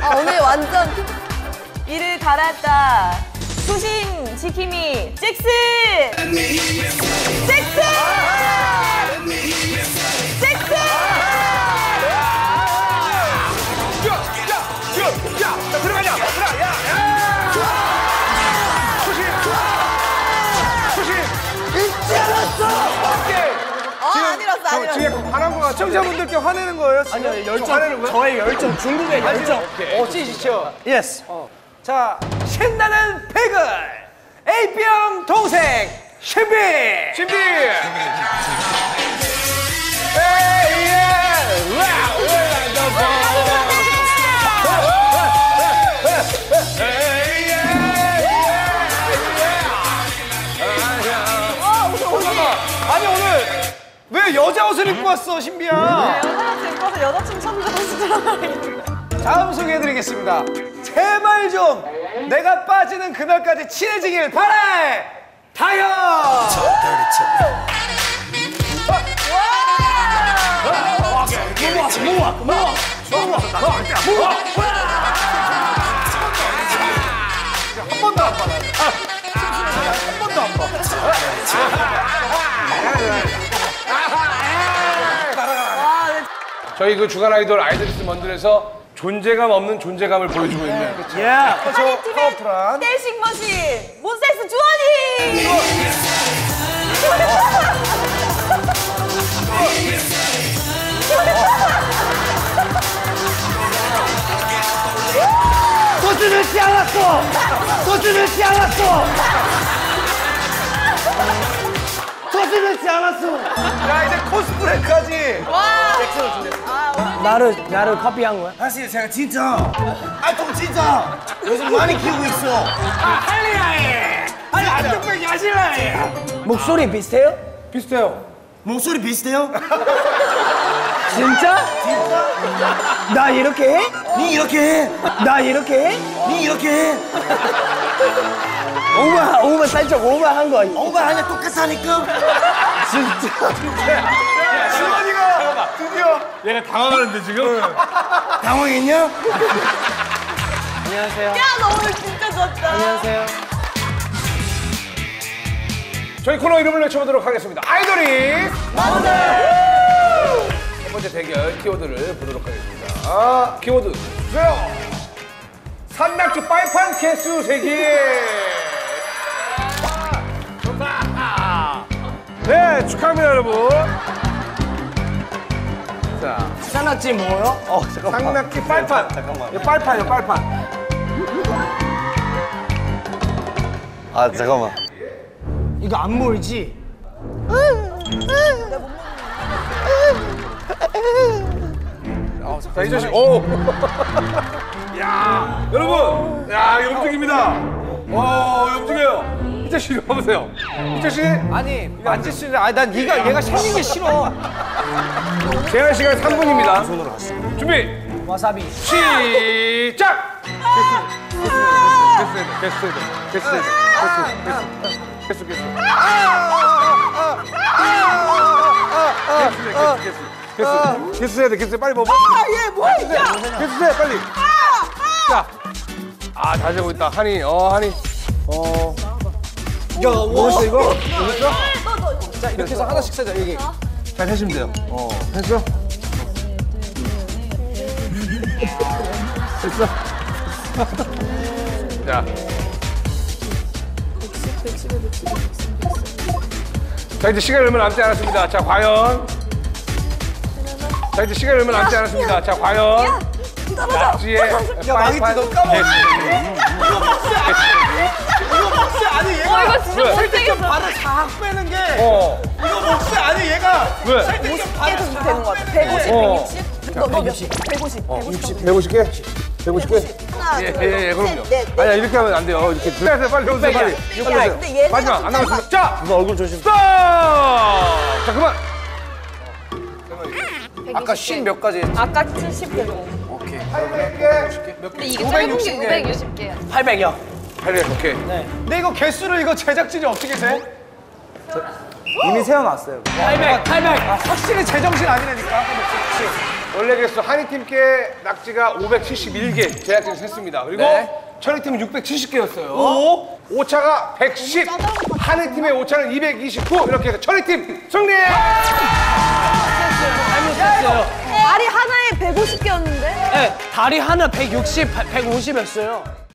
아, 오늘 완전 이를 갈았다. 초심 지킴이 잭슨! 잭슨! 잭슨! 야, 들어가자. 들어가. 야, 야. 조심. 조심. 잊지 않았어. 오케이. 어, 안 잃었어, 안저 잃었어. 거 같아. 시청자분들께 화내는 거예요? 지금? 아니요, 열정. 저 화내는 거야? 저의 열정, 중국의 열정. 어, 찌시죠. 예스. 자, 신나는 백을 A병 동생 신비. 신비. 아니 오늘 왜 여자 옷을 입고 왔어 신비야? 여자친구 입고서 여자친구 찾는 다음 소개해드리겠습니다. 제발 좀 내가 빠지는 그날까지 친해지길 바래. 다현. 한 번도 안 받아. 한 번도 안 받아. 저희 그 주간 아이돌 아이들스 먼들에서 존재감 없는 존재감을 보여주고 있는 예. 저 파워풀한 댄싱 머신 몬스타엑스 주원이! 또 들을지 않았어. 또 들을지 않았어. 또 들을지 않았어. 야 이제 코스프레까지 와! 아, 오늘 나를 나를 커피한 거야? 사실 제가 진짜 아좀 진짜 요즘 많이 키우고 있어. 아니 안쪽배기 하실래 목소리 비슷해요? 비슷해요 목소리 비슷해요? 진짜? 나 이렇게 해? 니 이렇게 해. 나 이렇게 해? 니 이렇게 해. 오바 오바 살짝 오바한 거 아니야? 오바 하냐 똑같다니까. 진짜. 주원 드디어 얘가 당황하는데 지금? 당황했냐? 안녕하세요. 야, 너 오늘 진짜 좋다. 안녕하세요. 저희 코너 이름을 외쳐보도록 하겠습니다 아이돌이 첫 번째 대결 키워드를 보도록 하겠습니다 아, 키워드 주세요 산낙지 빨판 개수 세기 좋다 네 축하합니다 여러분 자 산낙지 뭐요? 어 잠깐만. 산낙지 빨판 잠깐만 빨판이요 빨판 아 잠깐만. 이거 안 모이지? 자, 이 자식, 오! 야, 여러분, 야, 이거 움직입니다. 이 자식 이리 와보세요. 이 자식. 아니, 만질 수 있는, 아니, 난 얘가, 얘가 생긴 게 싫어. 제한 시간 3분입니다. 손으로 갔어. 준비, 와사비. 시작! 개수, 개수, 개수, 개수, 개수, 개수. 개수, 개수, 개수, 개수 해야 돼, 개수 빨리 먹어. 얘 뭐야, 이게? 해, 빨리. 자, 아, 잘 되고 있다. 한이, 어, 한이, 어. 야, 뭐였어 이거? 뭐였어? 자, 이렇게 해서 하나씩 세자 여기. 잘 하시면 돼요. 어, 했어? 됐어. 자. 자, 이제 시간이 얼마 남지 않았습니다. 자, 과연. 자, 이제 시간이 얼마 남지 않았습니다. 자, 과연. 낙지의 야, 망했지, 너 까먹었지. 싹 빼는 게 어. 이거 목소리 아니 얘가 왜? 50개 정도 되는 것 같아. 150, 어. 160? 너, 너 몇? 150, 150. 150개? 150개? 하나, 예, 둘, 예, 예, 셋, 그럼요. 넷, 넷. 아니야, 이렇게 하면 안 돼요. 이렇게. 그래서 빨리 오세요, 빨리. 야, 빨리 근데 오세요. 얘는 마지막, 안좀 남았습니다. 자! 너 얼굴 조심. 스톱! 자, 그만! 아까 10 몇 가지 했지? 아까 70개 정도. 800개? 몇 개? 근데 이게 짧은 게 560개야. 800여. 800, 오케이. 네. 이거 개수를 이거 제작진이 어떻게 세? 이미 세워놨어요. 800, 800. 확실히 제정신 아니라니까. 원래 개수 한이팀께 낙지가 571개 제작진이 셌습니다. 그리고 네. 철이팀은 670개였어요. 오차가 110, 한이팀의 오차는 229 이렇게 해서 철이팀 승리! 잘못했어요. 다리 하나에 150개였는데? 네, 다리 하나 160, 150였어요.